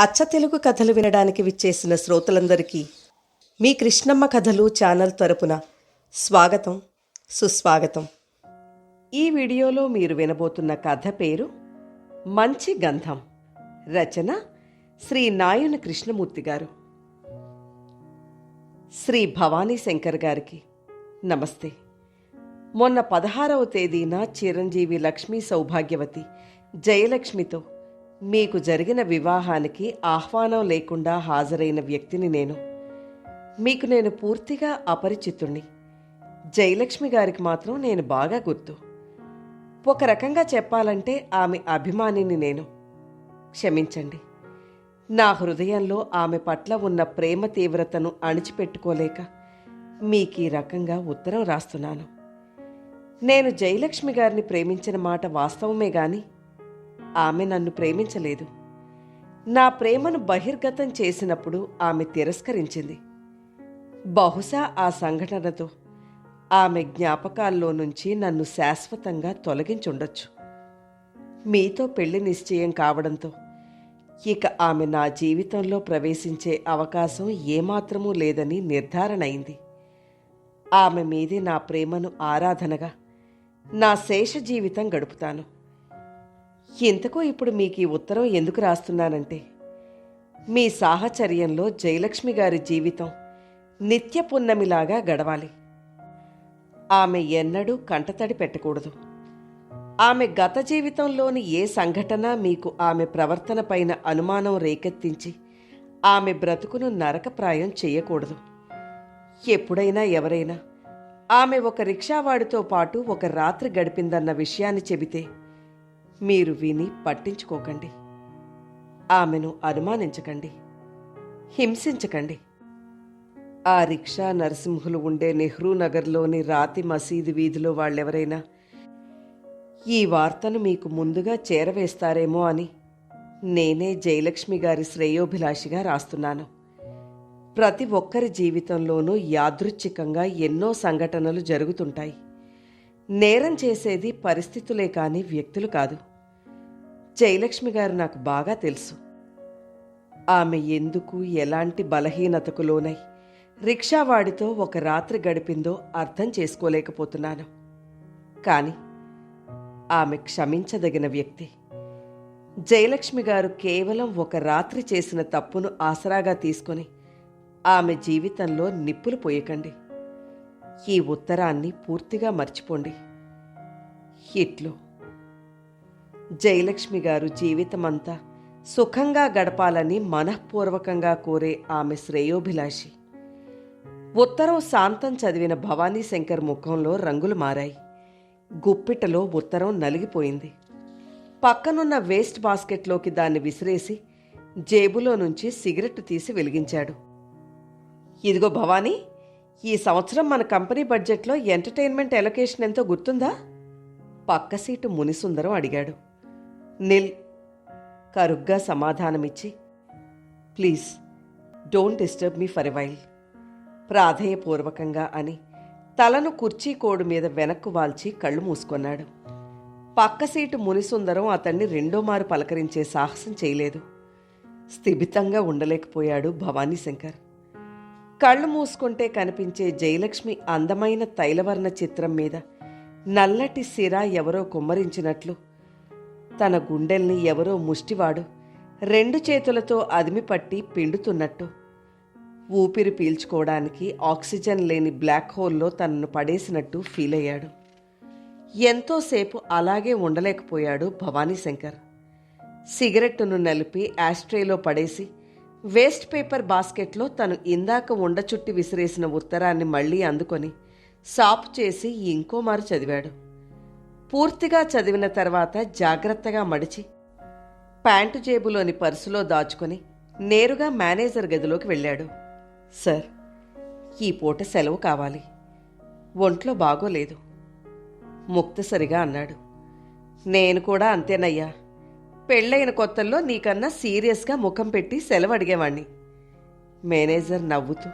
అచ్చ తెలుగు కథలు వినడానికి విచ్చేసిన శ్రోతలందరికీ మీ కృష్ణమ్మ కథలు ఛానల్ తరపున స్వాగతం సుస్వాగతం. ఈ వీడియోలో మీరు వినబోతున్న కథ పేరు మంచి గంధం. రచన శ్రీ నాయుని కృష్ణమూర్తి గారు. శ్రీ భవానీ శంకర్ గారికి నమస్తే. మొన్న పదహారవ తేదీన చిరంజీవి లక్ష్మీ సౌభాగ్యవతి జయలక్ష్మితో మీకు జరిగిన వివాహానికి ఆహ్వానం లేకుండా హాజరైన వ్యక్తిని నేను. మీకు నేను పూర్తిగా అపరిచితుణ్ణి. జయలక్ష్మి గారికి మాత్రం నేను బాగా గుర్తు. ఒక రకంగా చెప్పాలంటే ఆమె అభిమానిని నేను. క్షమించండి. నా హృదయంలో ఆమె పట్ల ఉన్న ప్రేమ తీవ్రతను అణిచిపెట్టుకోలేక మీకు ఈ రకంగా ఉత్తరం రాస్తున్నాను. నేను జయలక్ష్మి గారిని ప్రేమించిన మాట వాస్తవమే కానీ ఆమె నన్ను ప్రేమించలేదు. నా ప్రేమను బహిర్గతం చేసినప్పుడు ఆమె తిరస్కరించింది. బహుశా ఆ సంఘటనతో ఆమె జ్ఞాపకాల్లో నుంచి నన్ను శాశ్వతంగా తొలగించుండొచ్చు. మీతో పెళ్ళి నిశ్చయం కావడంతో ఇక ఆమె నా జీవితంలో ప్రవేశించే అవకాశం ఏమాత్రమూ లేదని నిర్ధారణ అయింది. ఆమె మీదే నా ప్రేమను ఆరాధనగా నా శేష జీవితం గడుపుతాను. ఇంతకో ఇప్పుడు మీకు ఈ ఉత్తరం ఎందుకు రాస్తున్నానంటే మీ సాహచర్యంలో జయలక్ష్మి గారి జీవితం నిత్య పున్నమిలాగా గడవాలి. ఆమె ఎన్నడూ కంటతడి పెట్టకూడదు. ఆమె గత జీవితంలోని ఏ సంఘటన మీకు ఆమె ప్రవర్తన పైన అనుమానం రేకెత్తించి ఆమె బ్రతుకును నరకప్రాయం చేయకూడదు. ఎప్పుడైనా ఎవరైనా ఆమె ఒక రిక్షావాడితో పాటు ఒక రాత్రి గడిపిందన్న విషయాన్ని చెబితే మీరు విని పట్టించుకోకండి. ఆమెను అనుమానించకండి. హింసించకండి. ఆ రిక్షా నరసింహులు ఉండే నెహ్రూ నగర్లోని రాతి మసీదు వీధిలో వాళ్ళెవరైనా ఈ వార్తను మీకు ముందుగా చేరవేస్తారేమో అని నేనే జయలక్ష్మి గారి శ్రేయోభిలాషిగా రాస్తున్నాను. ప్రతి ఒక్కరి జీవితంలోనూ యాదృచ్ఛికంగా ఎన్నో సంఘటనలు జరుగుతుంటాయి. నేరం చేసేది పరిస్థితులే కాని వ్యక్తులు కాదు. జయలక్ష్మి గారు నాకు బాగా తెలుసు. ఆమె ఎందుకు ఎలాంటి బలహీనతకు లోనై రిక్షావాడితో ఒక రాత్రి గడిపిందో అర్థం చేసుకోలేకపోతున్నాను. కానీ ఆమె క్షమించదగిన వ్యక్తి. జయలక్ష్మి గారు కేవలం ఒక రాత్రి చేసిన తప్పును ఆసరాగా తీసుకొని ఆమె జీవితంలో నిప్పులు పోయకండి. ఈ ఉత్తరాన్ని పూర్తిగా మర్చిపోండి. ఇట్లు. జయలక్ష్మి గారు జీవితమంతా సుఖంగా గడపాలని మనఃపూర్వకంగా కోరే ఆమె శ్రేయోభిలాషి. ఉత్తరం శాంతం చదివిన భవానీ శంకర్ ముఖంలో రంగులు మారాయి. గుప్పిటలో ఉత్తరం నలిగిపోయింది. పక్కనున్న వేస్ట్ బాస్కెట్లోకి దాన్ని విసిరేసి జేబులో నుంచి సిగరెట్ తీసి వెలిగించాడు. ఇదిగో భవానీ ఈ సంవత్సరం మన కంపెనీ బడ్జెట్లో ఎంటర్టైన్మెంట్ ఎలొకేషన్ ఎంతో గుర్తుందా? పక్క సీటు మునిసుందరం అడిగాడు. నిల్ కరుగ్గా సమాధానమిచ్చి please don't disturb me for while. ప్రాధేయపూర్వకంగా అని తలను కుర్చీ కోడు మీద వెనక్కు వాల్చి కళ్ళు మూసుకొన్నాడు. పక్క సీటు మునిసుందరం అతన్ని రెండోమారు పలకరించే సాహసం చేయలేదు. స్థిమితంగా ఉండలేకపోయాడు భవానీ శంకర్. కళ్ళు మూసుకుంటే కనిపించే జయలక్ష్మి అందమైన తైలవర్ణ చిత్రం మీద నల్లటి సిర ఎవరో కుమ్మరించినట్లు తన గుండెల్ని ఎవరో ముష్టివాడు రెండు చేతులతో అదిమి పట్టి పిండుతున్నట్టు. ఊపిరి పీల్చుకోవడానికి ఆక్సిజన్ లేని బ్లాక్ హోల్లో తనను పడేసినట్టు ఫీల్ అయ్యాడు ఎంతోసేపు అలాగే ఉండలేకపోయాడు భవానీ శంకర్ సిగరెట్టును నలిపి యాస్ట్రేలో పడేసి వేస్ట్ పేపర్ బాస్కెట్లో తను ఇందాక ఉండ చుట్టి విసిరేసిన ఉత్తరాన్ని మళ్ళీ అందుకొని సాపు చేసి ఇంకోమారు చదివాడు. పూర్తిగా చదివిన తర్వాత జాగ్రత్తగా మడిచి ప్యాంటు జేబులోని పర్సులో దాచుకొని నేరుగా మేనేజర్ గదిలోకి వెళ్ళాడు. సార్ ఈ పూట సెలవు కావాలి. ఒంట్లో బాగోలేదు. ముక్తసరిగా అన్నాడు. నేను కూడా అంతేనయ్యా. పెళ్ళైన కొత్తల్లో నీకన్నా సీరియస్గా ముఖం పెట్టి సెలవు అడిగేవాణ్ణి. మేనేజర్ నవ్వుతూ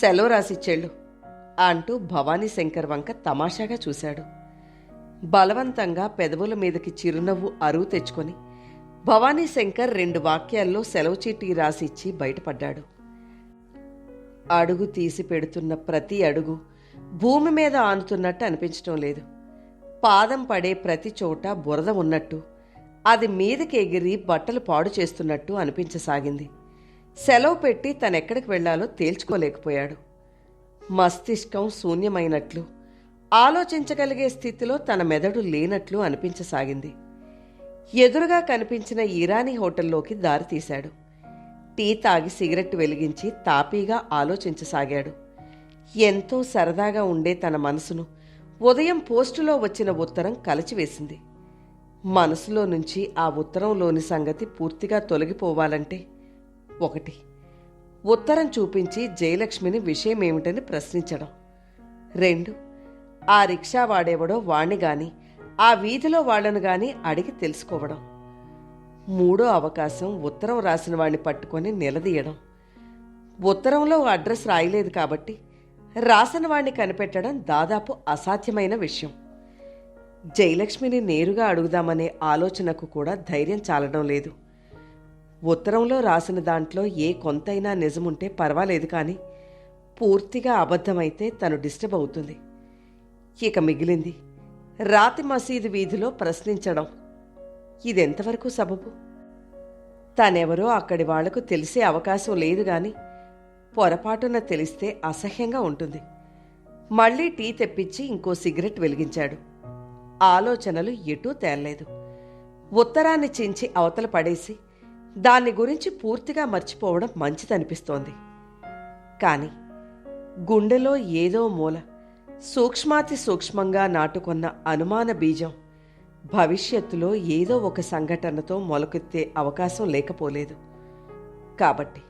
సెలవు రాసిచ్చేళ్ళు అంటూ భవానీ శంకర్ వంక తమాషాగా చూశాడు. బలవంతంగా పెదవుల మీదకి చిరునవ్వు అరువు తెచ్చుకొని భవానీ శంకర్ రెండు వాక్యాల్లో సెలవు చీటీ రాసిచ్చి బయటపడ్డాడు. అడుగు తీసి పెడుతున్న ప్రతి అడుగు భూమి మీద ఆనుతున్నట్టు అనిపించటం లేదు. పాదం పడే ప్రతి చోట బురద ఉన్నట్టు అది మీదకి ఎగిరి బట్టలు పాడు చేస్తున్నట్టు అనిపించసాగింది. సెలవు పెట్టి తనెక్కడికి వెళ్ళాలో తేల్చుకోలేకపోయాడు. మస్తిష్కం శూన్యమైనట్లు ఆలోచించగలిగే స్థితిలో తన మెదడు లేనట్లు అనిపించసాగింది. ఎదురుగా కనిపించిన ఇరానీ హోటల్లోకి దారి తీశాడు టీ తాగి సిగరెట్ వెలిగించి తాపీగా ఆలోచించసాగాడు. ఎంతో సరదాగా ఉండే తన మనసును ఉదయం పోస్టులో వచ్చిన ఉత్తరం కలచివేసింది. మనసులో నుంచి ఆ ఉత్తరంలోని సంగతి పూర్తిగా తొలగిపోవాలంటే ఒకటి ఉత్తరం చూపించి జయలక్ష్మిని విషయమేమిటని ప్రశ్నించడం. రెండు ఆ రిక్షా వాడేవడో వాణ్ణి గాని ఆ వీధిలో వాళ్ళను గాని అడిగి తెలుసుకోవడం. మూడో అవకాశం ఉత్తరం రాసిన వాడిని పట్టుకొని నిలదీయడం. ఉత్తరంలో అడ్రస్ రాయలేదు కాబట్టి రాసిన వాడిని కనిపెట్టడం దాదాపు అసాధ్యమైన విషయం. జయలక్ష్మిని నేరుగా అడుగుదామనే ఆలోచనకు కూడా ధైర్యం చాలడం లేదు. ఉత్తరంలో రాసిన దాంట్లో ఏ కొంతైనా నిజముంటే పర్వాలేదు కానీ పూర్తిగా అబద్ధమైతే తను డిస్టర్బ్ అవుతుంది. ఇక మిగిలింది. రాతి మసీదు వీధిలో ప్రశ్నించడం. ఇదెంతవరకు సబబు? తనెవరో అక్కడి వాళ్ళకు తెలిసే అవకాశం లేదు గాని పొరపాటున తెలిస్తే అసహ్యంగా ఉంటుంది. మళ్ళీ టీ తెప్పించి ఇంకో సిగరెట్ వెలిగించాడు. ఆలోచనలు ఎటూ తేలలేదు. ఉత్తరాన్ని చించి అవతల పడేసి దాన్ని గురించి పూర్తిగా మర్చిపోవడం మంచిదనిపిస్తోంది. కాని గుండెలో ఏదో మూల సూక్ష్మాతి సూక్ష్మంగా నాటుకున్న అనుమాన బీజం భవిష్యత్తులో ఏదో ఒక సంఘటనతో మొలకెత్తే అవకాశం లేకపోలేదు. కాబట్టి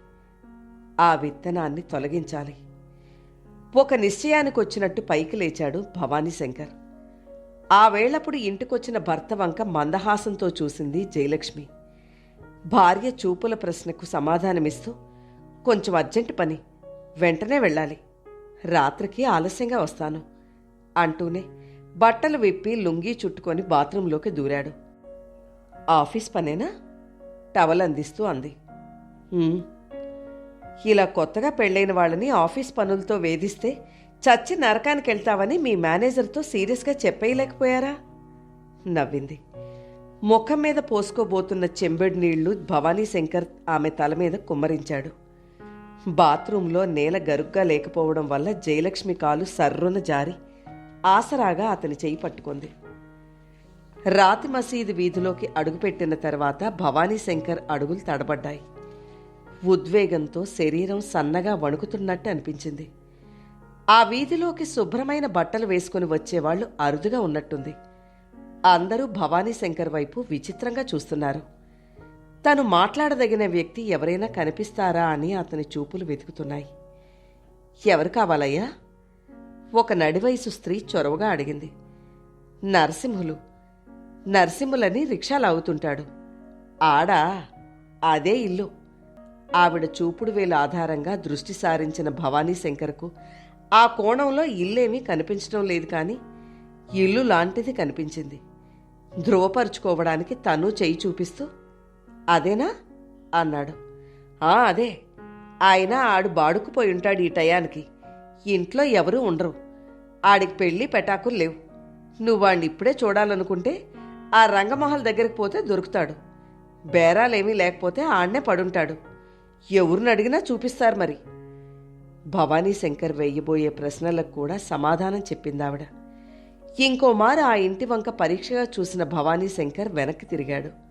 ఆ విత్తనాన్ని తొలగించాలి. ఒక నిశ్చయానికి వచ్చినట్టు పైకి లేచాడు భవానీ శంకర్. ఆ వేళప్పుడు ఇంటికొచ్చిన భర్త వంక మందహాసంతో చూసింది జయలక్ష్మి. భార్య చూపుల ప్రశ్నకు సమాధానమిస్తూ కొంచెం అర్జెంట్ పని వెంటనే వెళ్ళాలి. రాత్రికి ఆలస్యంగా వస్తాను అంటూనే బట్టలు విప్పి లుంగీ చుట్టుకొని బాత్రూంలోకి దూరాడు. ఆఫీస్ పనేనా? టవల్ అందిస్తూ అంది. ఇలా కొత్తగా పెళ్ళైన వాళ్ళని ఆఫీస్ పనులతో వేధిస్తే చచ్చి నరకానికి వెళ్తావని మీ మేనేజర్తో సీరియస్గా చెప్పేయలేకపోయారా? నవ్వింది. ముఖం మీద పోసుకోబోతున్న చెంబెడు నీళ్ళు భవానీ శంకర్ ఆమె తల మీద కుమ్మరించాడు. బాత్రూంలో నేల గరుగ్గా లేకపోవడం వల్ల జయలక్ష్మి కాలు సర్రున జారి ఆసరాగా అతని చేయి పట్టుకుంది. రాతి మసీదు వీధిలోకి అడుగుపెట్టిన తర్వాత భవానీ శంకర్ అడుగులు తడబడ్డాయి. ఉద్వేగంతో శరీరం సన్నగా వణుకుతున్నట్టు అనిపించింది. ఆ వీధిలోకి శుభ్రమైన బట్టలు వేసుకుని వచ్చేవాళ్ళు అరుదుగా ఉన్నట్టుంది. అందరూ భవానీ శంకర్ వైపు విచిత్రంగా చూస్తున్నారు. తను మాట్లాడదగిన వ్యక్తి ఎవరైనా కనిపిస్తారా అని అతని చూపులు వెతుకుతున్నాయి. ఎవరు కావాలయ్యా? ఒక నడివయసు స్త్రీ చొరవగా అడిగింది. నరసింహులు. నరసింహులని రిక్షా లాగుతుంటాడు. ఆడా అదే ఇల్లు. ఆవిడ చూపుడు వేలు ఆధారంగా దృష్టి సారించిన భవానీ శంకర్కు ఆ కోణంలో ఇల్లేమీ కనిపించడం లేదు కానీ ఇల్లు లాంటిది కనిపించింది. ధృవపరుచుకోవడానికి తను చేయి చూపిస్తూ అదేనా? అన్నాడు. ఆ అదే. ఆయన ఆడు బాడుకుపోయి ఉంటాడు ఈ టయానికి. ఇంట్లో ఎవరూ ఉండరు. ఆడికి పెళ్ళి పెటాకులు లేవు. నువ్వు వాడిని ఇప్పుడే చూడాలనుకుంటే ఆ రంగమహల్ దగ్గరికి పోతే దొరుకుతాడు. బేరాలేమీ లేకపోతే ఆడనే పడుంటాడు. ఎవరిని అడిగినా చూపిస్తారు మరి. భవానీ శంకర్ వెయ్యబోయే ప్రశ్నలకు కూడా సమాధానం చెప్పిందావిడ ఇంకో మారు ఆ ఇంటి వంక పరీక్షగా చూసిన భవానీ శంకర్ వెనక్కి తిరిగాడు.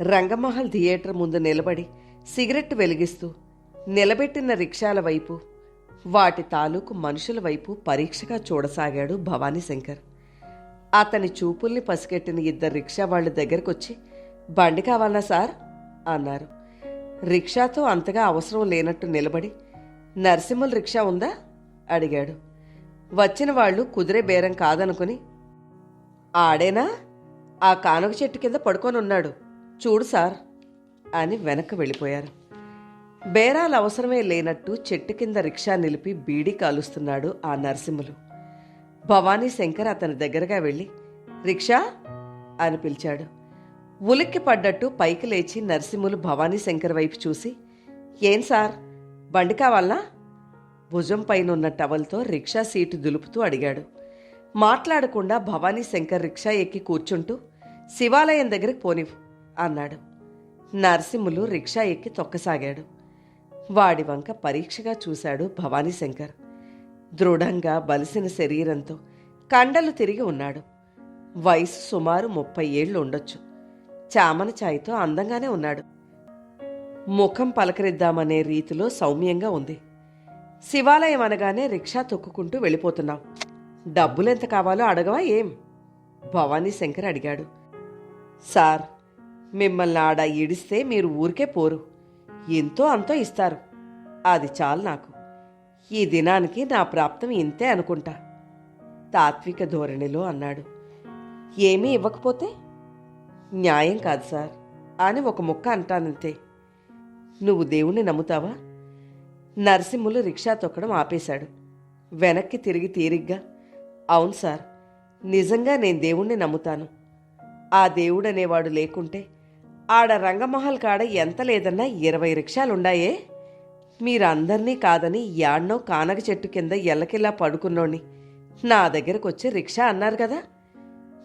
రంగమహల్ థియేటర్ ముందు నిలబడి సిగరెట్ వెలిగిస్తూ నిలబెట్టిన రిక్షాల వైపు వాటి తాలూకు మనుషుల వైపు పరీక్షగా చూడసాగాడు భవానీ శంకర్ అతని చూపుల్ని పసిగట్టిన ఇద్దరు రిక్షా వాళ్ళ దగ్గరకొచ్చి బండి కావాలా సార్? అన్నారు. రిక్షాతో అంతగా అవసరం లేనట్టు నిలబడి నరసింహుల రిక్షా ఉందా? అడిగాడు. వచ్చిన వాళ్ళు కుదిరే బేరం కాదనుకుని ఆడేనా? ఆ కానుక చెట్టు కింద పడుకొని ఉన్నాడు చూడు సార్ అని వెనక్కి వెళ్ళిపోయారు. బేరాలు అవసరమే లేనట్టు చెట్టు కింద రిక్షా నిలిపి బీడీ కాలుస్తున్నాడు ఆ నరసింహులు. భవానీ శంకర్ అతని దగ్గరగా వెళ్ళి రిక్షా? అని పిలిచాడు. ఉలిక్కి పడ్డట్టు పైకి లేచి నరసింహులు భవానీ శంకర్ వైపు చూసి ఏం సార్ బండి కావాలా భుజం పైనున్న టవల్తో రిక్షా సీటు దులుపుతూ అడిగాడు. మాట్లాడకుండా భవానీ శంకర్ రిక్షా ఎక్కి కూర్చుంటూ శివాలయం దగ్గరికి పోనివ్వు. అన్నాడు. నరసింహులు రిక్షా ఎక్కి తొక్కసాగాడు. వాడి వంక పరీక్షగా చూశాడు భవానీ శంకర్. దృఢంగా బలిసిన శరీరంతో కండలు తిరిగి ఉన్నాడు. వయసు సుమారు ముప్పై ఏళ్ళు ఉండొచ్చు. చామన ఛాయ్తో అందంగానే ఉన్నాడు. ముఖం పలకరిద్దామనే రీతిలో సౌమ్యంగా ఉంది. శివాలయం అనగానే రిక్షా తొక్కుకుంటూ వెళ్ళిపోతున్నాం. డబ్బులెంత కావాలో అడగవా ఏం? భవానీ శంకర్ అడిగాడు. సార్ మిమ్మల్ని ఆడ ఈడిస్తే మీరు ఊరికే పోరు. ఎంతో అంతో ఇస్తారు. అది చాలు నాకు. ఈ దినానికి నా ప్రాప్తం ఇంతే అనుకుంటా. తాత్విక ధోరణిలో అన్నాడు. ఏమీ ఇవ్వకపోతే? న్యాయం కాదు సార్. అని ఒక ముక్క అంటానంతే. నువ్వు దేవుణ్ణి నమ్ముతావా? నరసింహులు రిక్షా తొక్కడం ఆపేశాడు. వెనక్కి తిరిగి తీరిగ్గా అవును సార్ నిజంగా నేను దేవుణ్ణి నమ్ముతాను. ఆ దేవుడనేవాడు లేకుంటే ఆడ రంగమహల్ కాడ ఎంత లేదన్నా ఇరవై రిక్షాలుండాయే. మీరందర్నీ కాదని యాడ్నో కానగ చెట్టు కింద ఎల్లకిల్లా పడుకున్నోని నా దగ్గరకు వచ్చి రిక్షా అన్నారు కదా.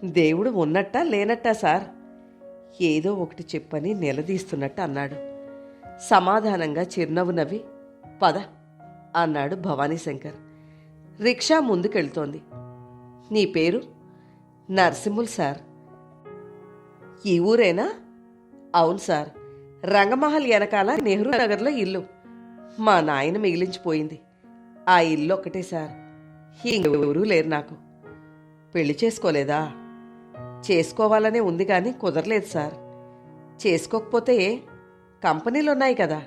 దేవుడు ఉన్నట్టా లేనట్టా సార్? ఏదో ఒకటి చెప్పని నిలదీస్తున్నట్టు అన్నాడు. సమాధానంగా చిరునవ్వు నవ్వి పద అన్నాడు భవానీ శంకర్. రిక్షా ముందుకెళ్తోంది. నీ పేరు? నరసింహుల్ సార్. ఈ ఊరేనా? అవును సార్. రంగమహల్ వెనకాల నెహ్రూ నగర్లో ఇల్లు. మా నాయన మిగిలించిపోయింది. ఆ ఇల్లు ఒక్కటే సార్. ఇంకెవరూ లేరు నాకు. పెళ్ళి చేసుకోలేదా? చేసుకోవాలనే ఉంది కానీ కుదరలేదు సార్. చేసుకోకపోతే కంపెనీలు ఉన్నాయి కదా.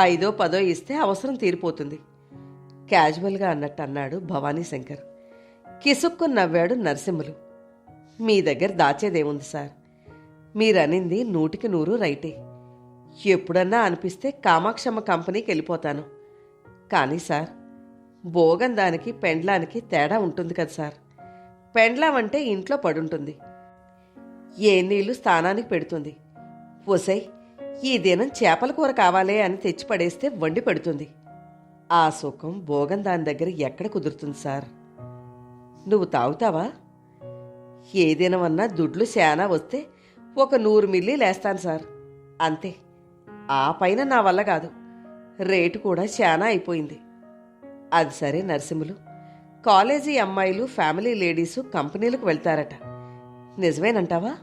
ఐదో పదో ఇస్తే అవసరం తీరిపోతుంది. క్యాజువల్గా అన్నట్టు అన్నాడు భవానీ శంకర్. కిసుక్కుని నవ్వాడు నరసింహులు. మీ దగ్గర దాచేదేముంది సార్? మీరనింది నూటికి నూరు రైటే. ఎప్పుడన్నా అనిపిస్తే కామాక్షమ్మ కంపెనీకి వెళ్ళిపోతాను. కానీ సార్ భోగం దానికి పెండ్లానికి తేడా ఉంటుంది కదా సార్. పెండ్లాం అంటే ఇంట్లో పడుంటుంది. ఏ నీళ్ళు స్థానానికి పెడుతుంది. ఒసై ఈ దినం చేపల కూర కావాలే అని తెచ్చి పడేస్తే వండి పెడుతుంది. ఆ సుఖం భోగం దాని దగ్గర ఎక్కడ కుదురుతుంది సార్? నువ్వు తాగుతావా? ఏ దినమన్నా దుడ్లు శానా వస్తే ఒక నూరు మిల్లీ లేస్తాను సార్. అంతే. ఆ పైన నా వల్ల కాదు. రేటు కూడా చాలా అయిపోయింది. అది సరే నరసింహులు. కాలేజీ అమ్మాయిలు ఫ్యామిలీ లేడీసు కంపెనీలకు వెళ్తారట. నిజమేనంటావా?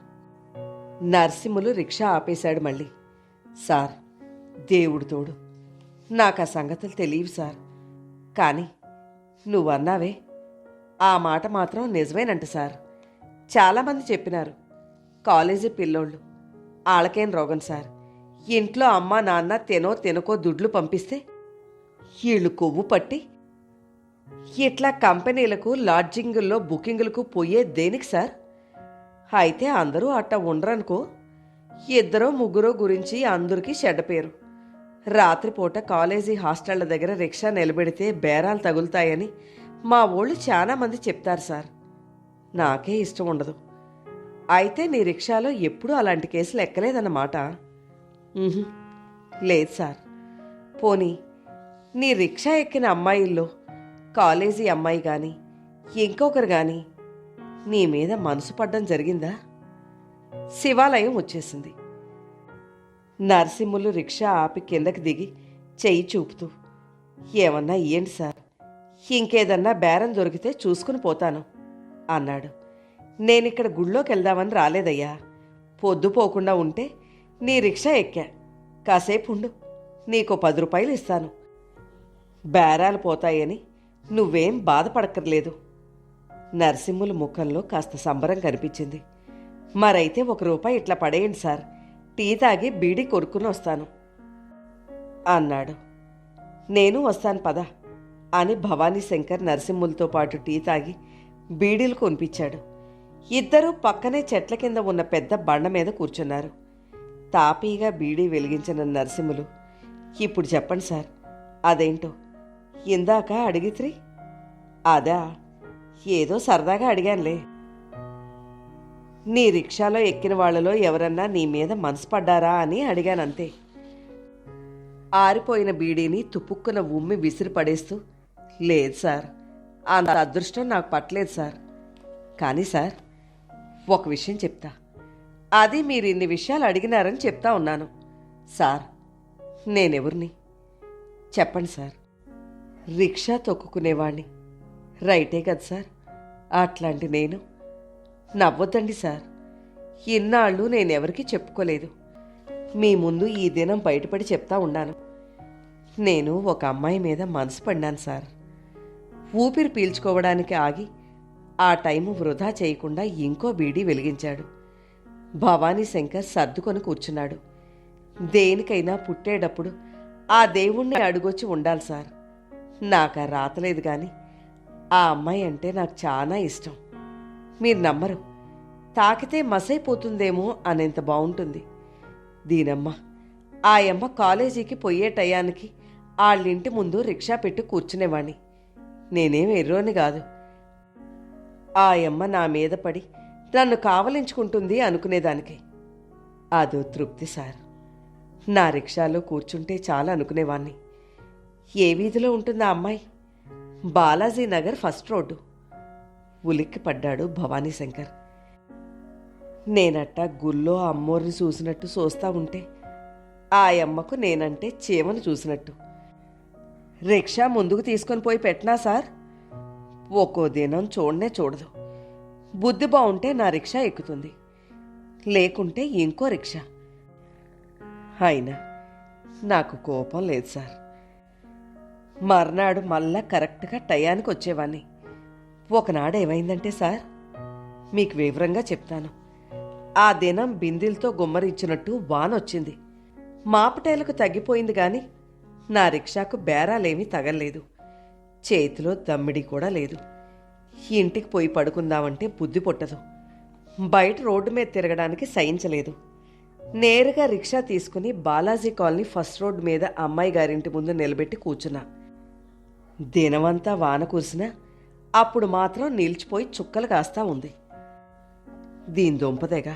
నరసింహులు రిక్షా ఆపేశాడు మళ్ళీ. సార్ దేవుడు తోడు. నాకు ఆ సంగతులు తెలియవు సార్. కానీ నువ్వన్నావే. ఆ మాట మాత్రం నిజమేనంట సార్. చాలామంది చెప్పినారు. కాలేజీ పిల్లోళ్ళు. ఆళ్ళకేం రోగం సార్? ఇంట్లో అమ్మ నాన్న తినో తినకో దుడ్లు పంపిస్తే వీళ్ళు కొవ్వు పట్టి ఇట్లా కంపెనీలకు లాడ్జింగుల్లో బుకింగులకు పోయే దేనికి సార్? అయితే అందరూ అట్ట ఉండరనుకో ఇద్దరో ముగ్గురో గురించి అందరికీ చెడ్డ పేరు. రాత్రిపూట కాలేజీ హాస్టళ్ళ దగ్గర రిక్షా నిలబెడితే బేరాలు తగులుతాయని మా ఊళ్ళు చాలామంది చెప్తారు సార్. నాకే ఇష్టం ఉండదు. అయితే నీ రిక్షాలో ఎప్పుడూ అలాంటి కేసులు ఎక్కలేదన్నమాట. లేదు సార్. పోనీ నీ రిక్షా ఎక్కిన అమ్మాయిల్లో కాలేజీ అమ్మాయి కానీ ఇంకొకరు కానీ నీ మీద మనసు పడ్డం జరిగిందా? శివాలయం వచ్చేసింది. నరసింహులు రిక్షా ఆపి కిందకి దిగి చెయ్యి చూపుతూ ఏమన్నా ఇయ్యండి సార్ ఇంకేదన్నా బేరం దొరికితే చూసుకుని పోతాను అన్నాడు. నేనిక్కడ గుళ్ళోకి వెళ్దామని రాలేదయ్యా. పొద్దుపోకుండా ఉంటే నీ రిక్షా ఎక్కా. కాసేపు ఉండు నీకు పది రూపాయలు ఇస్తాను. బేరాలు పోతాయని నువ్వేం బాధపడక్కర్లేదు. నరసింహుల ముఖంలో కాస్త సంబరం కనిపించింది. మరైతే ఒక రూపాయి ఇట్లా పడేయండి సార్. టీ తాగి బీడీ కొరుక్కుని వస్తాను. అన్నాడు. నేను వస్తాను పద అని భవానీ శంకర్ నరసింహులతో పాటు టీ తాగి బీడీలు కొనిపించాడు. ఇద్దరూ పక్కనే చెట్ల కింద ఉన్న పెద్ద బండ మీద కూర్చున్నారు. తాపీగా బీడీ వెలిగించిన నరసింహులు ఇప్పుడు చెప్పండి సార్ అదేంటో? ఇందాక అడిగిత్రి అదా ఏదో సరదాగా అడిగానులే. నీ రిక్షాలో ఎక్కిన వాళ్ళలో ఎవరన్నా నీ మీద మనసు పడ్డారా అని అడిగానంతే. ఆరిపోయిన బీడీని తుపుక్కున ఉమ్మి విసిరి పడేస్తూ లేదు సార్ అంత అదృష్టం నాకు పట్టలేదు సార్. కానీ సార్ ఒక విషయం చెప్తా. అది మీరు ఇన్ని విషయాలు అడిగినారని చెప్తా ఉన్నాను. సార్ నేనెవరిని? చెప్పండి సార్. రిక్షా తొక్కుకునేవాణ్ణి. రైటే కదా సార్. అట్లాంటి నేను నవ్వొద్దండి సార్. ఇన్నాళ్ళు నేనెవరికీ చెప్పుకోలేదు. మీ ముందు ఈ దినం బయటపడి చెప్తా ఉన్నాను. నేను ఒక అమ్మాయి మీద మనసు పడినాను సార్. ఊపిరి పీల్చుకోవడానికి ఆగి ఆ టైము వృధా చేయకుండా ఇంకో బీడీ వెలిగించాడు. భవానీ శంకర్ సర్దుకొని కూర్చున్నాడు. దేనికైనా పుట్టేటప్పుడు ఆ దేవుణ్ణి అడుగొచ్చి ఉండాలి సార్. నాకు రాతలేదు కానీ ఆ అమ్మాయి అంటే నాకు చాలా ఇష్టం. మీరు నమ్మరు. తాకితే మసైపోతుందేమో అనేంత బాగుంటుంది దీనమ్మ ఆయమ్మ కాలేజీకి పోయే టయానికి వాళ్ళింటి ముందు రిక్షా పెట్టి కూర్చునేవాణ్ణి. నేనేం ఎర్రోని కాదు. ఆయమ్మ నా మీద పడి నన్ను కావలించుకుంటుంది అనుకునేదానికి. అదో తృప్తి సార్. నా రిక్షాలో కూర్చుంటే చాలా అనుకునేవాణ్ణి. ఏ వీధిలో ఉంటుంది ఆ అమ్మాయి? Balaji Nagar first road. ఉలిక్కి పడ్డాడు భవానీ శంకర్. నేనట్ట గుళ్ళో అమ్మోరిని చూసినట్టు చూస్తా ఉంటే ఆ అమ్మకు నేనంటే చీమను చూసినట్టు. రిక్షా ముందుకు తీసుకొని పోయి పెట్టినా సార్? ఒక్కో దినం చూడనే చూడదు. బుద్ధి బాగుంటే నా రిక్షా ఎక్కుతుంది. లేకుంటే ఇంకో రిక్షా. అయినా నాకు కోపం లేదు సార్. మర్నాడు మళ్ళా కరెక్ట్గా టయానికి వచ్చేవాణ్ణి. ఒకనాడు ఏమైందంటే సార్ మీకు వివరంగా చెప్తాను. ఆ దినం బిందెలతో గుమ్మరించినట్టు వానొచ్చింది మాపటేలకు తగ్గిపోయింది కానీ నా రిక్షాకు బేరాలేమీ తగలేదు చేతిలో దమ్మిడి కూడా లేదు. ఇంటికి పోయి పడుకుందామంటే బుద్ధి పుట్టదు. బయట రోడ్డు మీద తిరగడానికి సహించలేదు. నేరుగా రిక్షా తీసుకుని బాలాజీ కాలనీ ఫస్ట్ రోడ్ మీద అమ్మాయి గారింటి ముందు నిలబెట్టి కూర్చున్నా. దినమంతా వాన కురిసినా అప్పుడు మాత్రం నిలిచిపోయి చుక్కలు కాస్తా ఉంది. దీని దుంపదేగా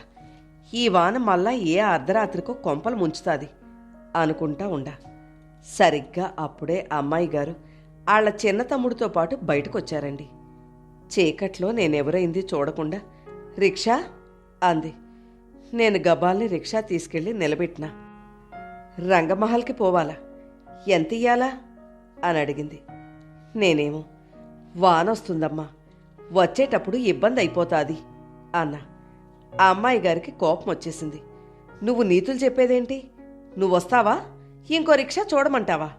ఈ వాన మళ్ళా ఏ అర్ధరాత్రికో కొంపలు ముంచుతాది అనుకుంటా ఉండా. సరిగ్గా అప్పుడే అమ్మాయి గారు ఆళ్ళ చిన్న తమ్ముడితో పాటు బయటకొచ్చారండి. చీకట్లో నేనెవరైంది చూడకుండా రిక్షా? అంది. నేను గబాల్ని రిక్షా తీసుకెళ్ళి నిలబెట్టినా. రంగమహల్కి పోవాలా? ఎంత ఇయ్యాలా? అని అడిగింది. నేనేమో వానొస్తుందమ్మా. వచ్చేటప్పుడు ఇబ్బంది అయిపోతాది అన్నా. ఆ అమ్మాయి గారికి కోపం వచ్చేసింది. నువ్వు నీతులు చెప్పేదేంటి? నువ్వు వస్తావా ఇంకో రిక్షా చూడమంటావా?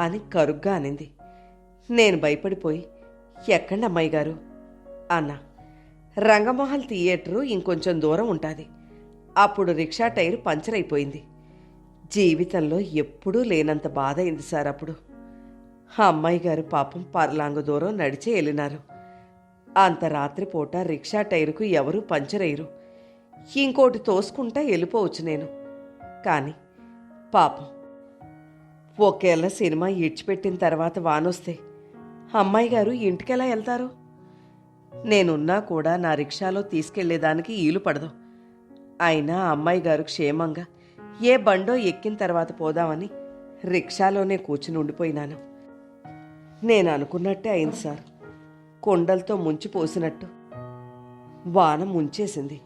అని కరుగ్గా అనింది. నేను భయపడిపోయి ఎక్కండి అమ్మాయి గారు అన్నా. రంగమహల్ థియేటరు ఇంకొంచెం దూరం ఉంటుంది. అప్పుడు రిక్షా టైరు పంచర్ అయిపోయింది. జీవితంలో ఎప్పుడూ లేనంత బాధ అయింది సార్ అప్పుడు. ఆ అమ్మాయి గారు పాపం పర్లాంగ దూరం నడిచే వెళ్ళినారు అంత రాత్రిపూట రిక్షా టైరుకు ఎవరూ పంచర్ అయ్యరు. ఇంకోటి తోసుకుంటా వెళ్ళిపోవచ్చు నేను. కానీ పాపం ఒకేళ్ళ సినిమా ఇడ్చిపెట్టిన తర్వాత వానొస్తే అమ్మాయి గారు ఇంటికెలా వెళ్తారు? నేనున్నా కూడా నా రిక్షాలో తీసుకెళ్ళేదానికి ఈలు పడదు. అయినా అమ్మాయి గారు క్షేమంగా ఏ బండో ఎక్కిన తర్వాత పోదామని రిక్షాలోనే కూర్చుని ఉండిపోయినాను. నేను అనుకున్నట్టే అయింది సార్. కొండలతో ముంచి పోసినట్టు. వాన ముంచేసింది.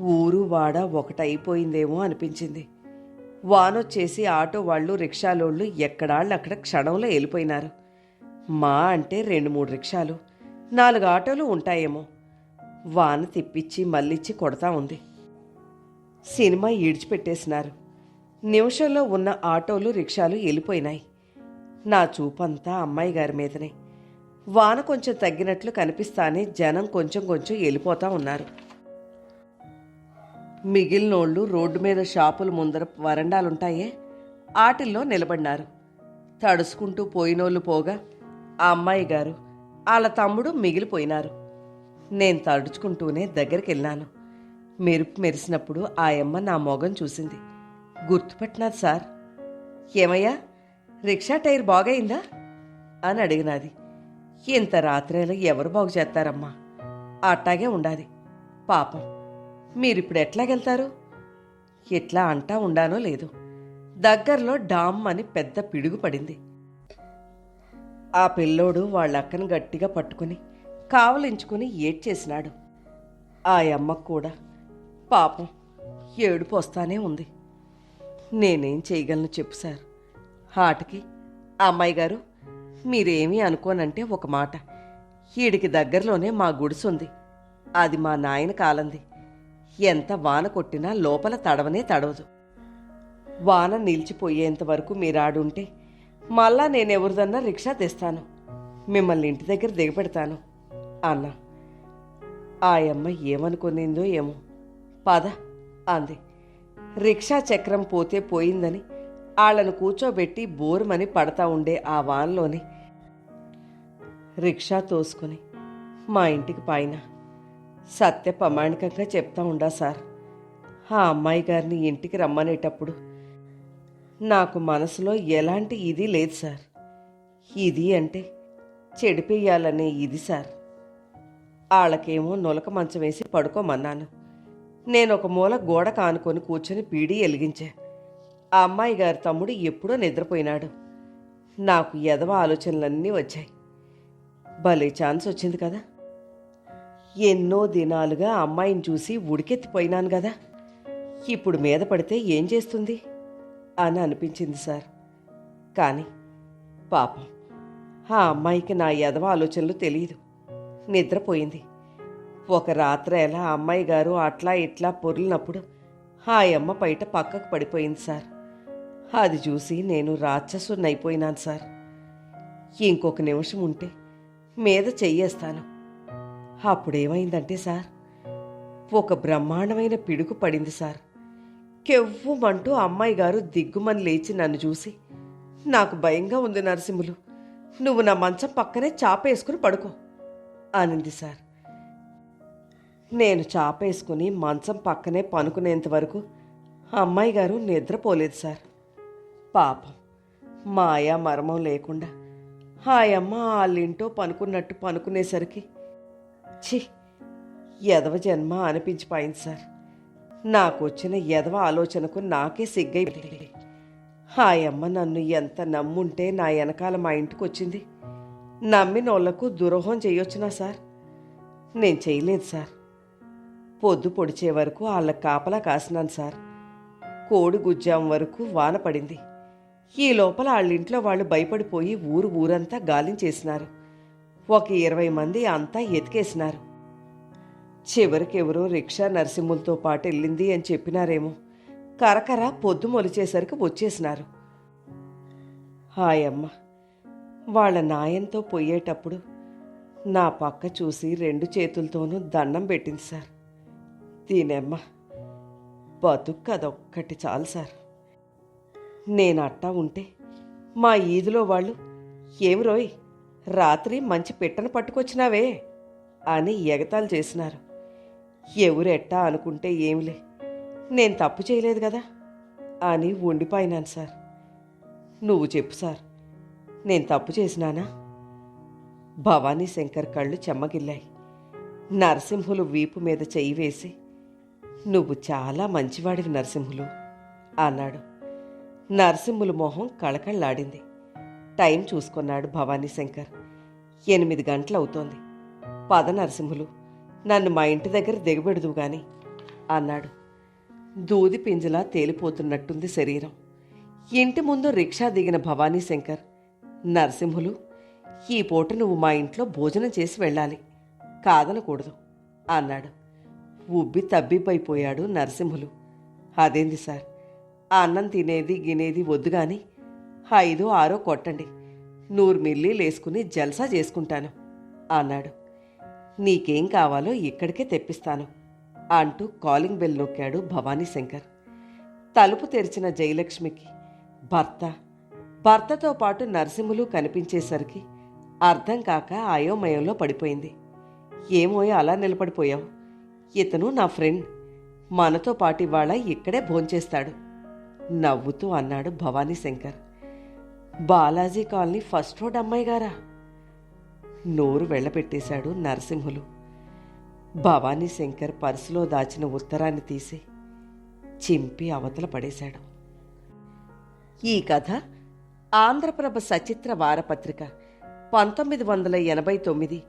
ఊరు వాడ ఒకటైపోయిందేమో అనిపించింది. వానొచ్చేసి ఆటో వాళ్ళు రిక్షాలోళ్ళు ఎక్కడాళ్ళు అక్కడ క్షణంలో వెళ్ళిపోయినారు మా అంటే రెండు మూడు రిక్షాలు. నాలుగు ఆటోలు ఉంటాయేమో. వాన తిప్పిచ్చి మళ్ళిచ్చి కొడతా ఉంది. సినిమా ఈడ్చిపెట్టేసినారు. నిమిషంలో ఉన్న ఆటోలు రిక్షాలు వెళ్ళిపోయినాయి నా చూపంతా అమ్మాయి గారి మీదనే. వాన కొంచెం తగ్గినట్లు కనిపిస్తానే జనం కొంచెం కొంచెం వెళ్ళిపోతా ఉన్నారు. మిగిలినోళ్ళు రోడ్డు మీద షాపుల ముందర వరండాలుంటాయే. ఆటిల్లో నిలబడినారు. తడుసుకుంటూ పోయినోళ్ళు పోగా ఆ అమ్మాయి గారు వాళ్ళ తమ్ముడు మిగిలిపోయినారు. నేను తడుచుకుంటూనే దగ్గరికి వెళ్ళాను మెరుపు మెరిసినప్పుడు ఆ అమ్మ నా మొగం చూసింది. గుర్తుపట్టినారు సార్. ఏమయ్యా రిక్షా టైర్ బాగైందా? అని అడిగినాది. ఇంత రాత్రేలా ఎవరు బాగు చేస్తారమ్మా? అట్టాగే ఉండాది. పాపం. మీరిప్పుడు ఎట్లాగెళ్తారు? ఎట్లా అంటా ఉండానో లేదు. దగ్గరలో డామ్ అని పెద్ద పిడుగు పడింది. ఆ పిల్లోడు వాళ్ళక్కను గట్టిగా పట్టుకుని కావలించుకుని ఏడ్చేసినాడు. ఆ అమ్మకు కూడా పాపం ఏడుపు వస్తానే ఉంది. నేనేం చేయగలను చెప్పు సార్. ఆటకి అమ్మాయి గారు మీరేమీ అనుకోనంటే ఒక మాట. ఈడికి దగ్గరలోనే మా గుడిసుంది అది మా నాయన కాలంది. ఎంత వాన కొట్టినా లోపల తడవనే తడవదు. వాన నిలిచిపోయేంత వరకు మీరాడుంటే మళ్ళా నేనెవరిదన్నా రిక్షా తెస్తాను. మిమ్మల్ని ఇంటి దగ్గర దిగపెడతాను అన్న ఆ అమ్మ ఏమనుకునిందో ఏమో. పద అంది. రిక్షా చక్రం పోతే పోయిందని ఆళ్ళను కూర్చోబెట్టి బోరుమని పడతా ఉండే ఆ వాన్లోని రిక్షా తోసుకుని మా ఇంటికి పైన సత్య ప్రమాణికంగా చెప్తా ఉండా సార్. ఆ అమ్మాయి గారిని ఇంటికి రమ్మనేటప్పుడు నాకు మనసులో ఎలాంటి ఇది లేదు సార్. ఇది అంటే చెడిపేయాలనే ఇది సార్. వాళ్ళకేమో నొలక మంచం వేసి పడుకోమన్నాను. నేను ఒక మూల గోడ కానుకొని కూర్చొని పీడి వెలిగించా ఆ అమ్మాయి గారి తమ్ముడు ఎప్పుడో నిద్రపోయినాడు. నాకు ఎదవ ఆలోచనలన్నీ వచ్చాయి. భలే ఛాన్స్ వచ్చింది కదా. ఎన్నో దినాలుగా అమ్మాయిని చూసి ఉడికెత్తిపోయినాను కదా. ఇప్పుడు మీద పడితే ఏం చేస్తుంది? అని అనిపించింది సార్. కానీ పాపం ఆ అమ్మాయికి నా ఎదవ ఆలోచనలు తెలియదు. నిద్రపోయింది. ఒక రాత్రి ఎలా అమ్మాయి గారు అట్లా ఇట్లా పొరిలినప్పుడు ఆ అమ్మ బయట పక్కకు పడిపోయింది సార్. అది చూసి నేను రాక్షసున్నైపోయినాను సార్. ఇంకొక నిమిషం ఉంటే మీద చెయ్యేస్తాను. అప్పుడేమైందంటే సార్ ఒక బ్రహ్మాండమైన పిడుగు పడింది సార్. కెవ్వుమంటూ అమ్మాయి గారు దిగ్గుమని లేచి నన్ను చూసి నాకు భయంగా ఉంది నరసింహులు. నువ్వు నా మంచం పక్కనే చాపేసుకుని పడుకో అనింది సార్. నేను చాపేసుకుని మంచం పక్కనే పనుకునేంత వరకు అమ్మాయి గారు నిద్రపోలేదు సార్. పాపం. మాయా మర్మం లేకుండా హాయమ్మ వాళ్ళింటో పనుకున్నట్టు పనుకునేసరికి ఛీ! ఎదవ జన్మ అనిపించిపోయింది సార్. నాకొచ్చిన ఎదవ ఆలోచనకు నాకే సిగ్గైపోయింది హాయమ్మ నన్ను ఎంత నమ్ముంటే నా వెనకాల మా ఇంటికి వచ్చింది నమ్మినోళ్ళకు దురోహం చేయొచ్చునా సార్? నేను చేయలేదు సార్. పొద్దు పొడిచే వరకు వాళ్ళ కాపలా కాసినాను సార్. కోడి గుజ్జాం వరకు వాన పడింది. ఈ లోపల వాళ్ళింట్లో వాళ్ళు భయపడిపోయి ఊరు ఊరంతా గాలించేసినారు. ఒక ఇరవై మంది అంతా ఎతికేసినారు. చివరికి ఎవరో రిక్షా నరసింహులతో పాటు వెళ్ళింది అని చెప్పినారేమో. కరకర పొద్దు మొలిచేసరికి వచ్చేసినారు. హాయమ్మ వాళ్ళ నాయంతో పోయేటప్పుడు నా పక్క చూసి రెండు చేతులతోనూ దండం పెట్టింది సార్. దీనమ్మ బతుక్ అదొక్కటి చాలు సార్. నేను అట్టా ఉంటే మా ఈదిలో వాళ్ళు ఏమి రోయ్ రాత్రి మంచి పిట్టను పట్టుకొచ్చినావే అని ఎగతాలు చేసినారు. ఎవరెట్టా అనుకుంటే ఏమిలే. నేను తప్పు చేయలేదు కదా? అని ఉండిపోయినాను సార్. నువ్వు చెప్పు సార్. నేను తప్పు చేసినానా? భవానీ శంకర్ కళ్ళు చెమ్మగిల్లాయి. నరసింహులు వీపు మీద చెయ్యి వేసి నువ్వు చాలా మంచివాడివి నరసింహులు అన్నాడు. నరసింహుల మొహం కళకళ్ళాడింది టైం చూసుకున్నాడు భవానీ శంకర్. ఎనిమిది గంటలవుతోంది. పద నరసింహులు. నన్ను మా ఇంటి దగ్గర దిగబెడదు గాని అన్నాడు. దూది పింజలా తేలిపోతున్నట్టుంది శరీరం. ఇంటి ముందు రిక్షా దిగిన భవానీ శంకర్ నరసింహులు ఈ పూట నువ్వు మా ఇంట్లో భోజనం చేసి వెళ్ళాలి కాదనకూడదు అన్నాడు. ఉబ్బి తబ్బిబ్బైపోయాడు నరసింహులు. అదేంది సార్ అన్నం తినేది గినేది వద్దు గాని ఐదో ఆరో కొట్టండి నూరు మిల్లీలు వేసుకుని జల్సా చేసుకుంటాను అన్నాడు. నీకేం కావాలో ఇక్కడికే తెప్పిస్తాను అంటూ కాలింగ్ బెల్ నొక్కాడు భవానీ శంకర్. తలుపు తెరిచిన జయలక్ష్మికి భర్త భర్తతో పాటు నరసింహులు కనిపించేసరికి అర్థం కాక అయోమయంలో పడిపోయింది. ఏమోయో అలా నిలబడిపోయావు. ఇతను నా ఫ్రెండ్. మనతో పాటు ఇవాళ ఇక్కడే భోంచేస్తాడు. నవ్వుతూ అన్నాడు Bhavani Shankar. Balaji colony first road అమ్మాయి గారా నోరు వెళ్ళపెట్టేశాడు నరసింహులు. భవానీ శంకర్ పర్సులో దాచిన ఉత్తరాన్ని తీసి చింపి అవతల పడేశాడు. ఈ కథ ఆంధ్రప్రభ సచిత్ర వారపత్రిక పంతొమ్మిది వందల ఎనభై తొమ్మిది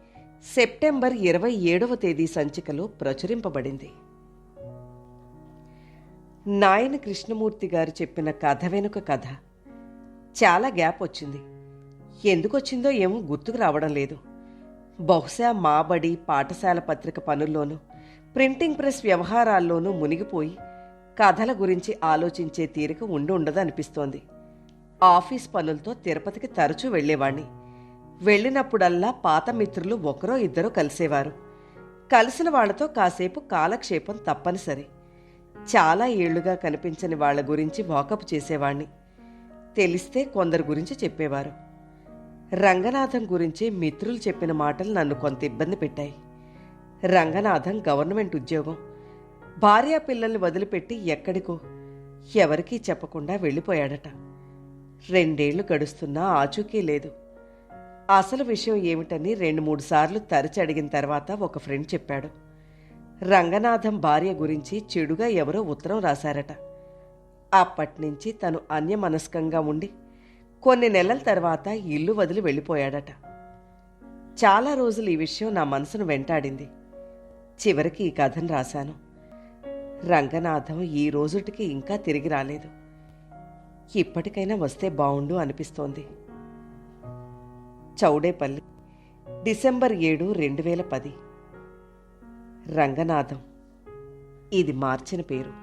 సెప్టెంబర్ ఇరవై ఏడవ తేదీ సంచికలో ప్రచురింపబడింది. నాయన కృష్ణమూర్తి గారు చెప్పిన కథ వెనుక కథ. చాలా గ్యాప్ వచ్చింది. ఎందుకు వచ్చిందో ఏమో గుర్తుకు రావడం లేదు. బహుశా మాబడి పాఠశాల పత్రిక పనుల్లోనూ ప్రింటింగ్ ప్రెస్ వ్యవహారాల్లోనూ మునిగిపోయి కథల గురించి ఆలోచించే తీరిక ఉండి అనిపిస్తోంది ఆఫీస్ పనులతో తిరుపతికి తరచూ వెళ్ళేవాణ్ణి. వెళ్ళినప్పుడల్లా పాత మిత్రులు ఒకరో ఇద్దరో కలిసేవారు. కలిసిన వాళ్ళతో కాసేపు కాలక్షేపం తప్పనిసరి. చాలా ఏళ్ళుగా కనిపించని వాళ్ళ గురించి వాకప్ చేసేవాణ్ణి. తెలిస్తే కొందరి గురించి చెప్పేవారు. రంగనాథం గురించి మిత్రులు చెప్పిన మాటలు నన్ను కొంత ఇబ్బంది పెట్టాయి. రంగనాథం గవర్నమెంట్ ఉద్యోగం. భార్యా పిల్లల్ని వదిలిపెట్టి ఎక్కడికో ఎవరికీ చెప్పకుండా వెళ్ళిపోయాడట. రెండేళ్ళు గడుస్తున్నా ఆచూకీ లేదు. అసలు విషయం ఏమిటని రెండు మూడు సార్లు తరచి అడిగిన తర్వాత ఒక ఫ్రెండ్ చెప్పాడు. రంగనాథం భార్య గురించి చెడుగా ఎవరో ఉత్తరం రాశారట. అప్పట్నుంచి తను అన్యమనస్కంగా ఉండి కొన్ని నెలల తర్వాత ఇల్లు వదిలి వెళ్ళిపోయాడట. చాలా రోజులు ఈ విషయం నా మనసును వెంటాడింది. చివరికి ఈ కథను రాశాను. రంగనాథం ఈ రోజుటికి ఇంకా తిరిగి రాలేదు. ఇప్పటికైనా వస్తే బావుండు అనిపిస్తోంది. చౌడేపల్లి డిసెంబర్ ఏడు రెండు వేల పది. రంగనాథం. ఇది మార్చిన పేరు.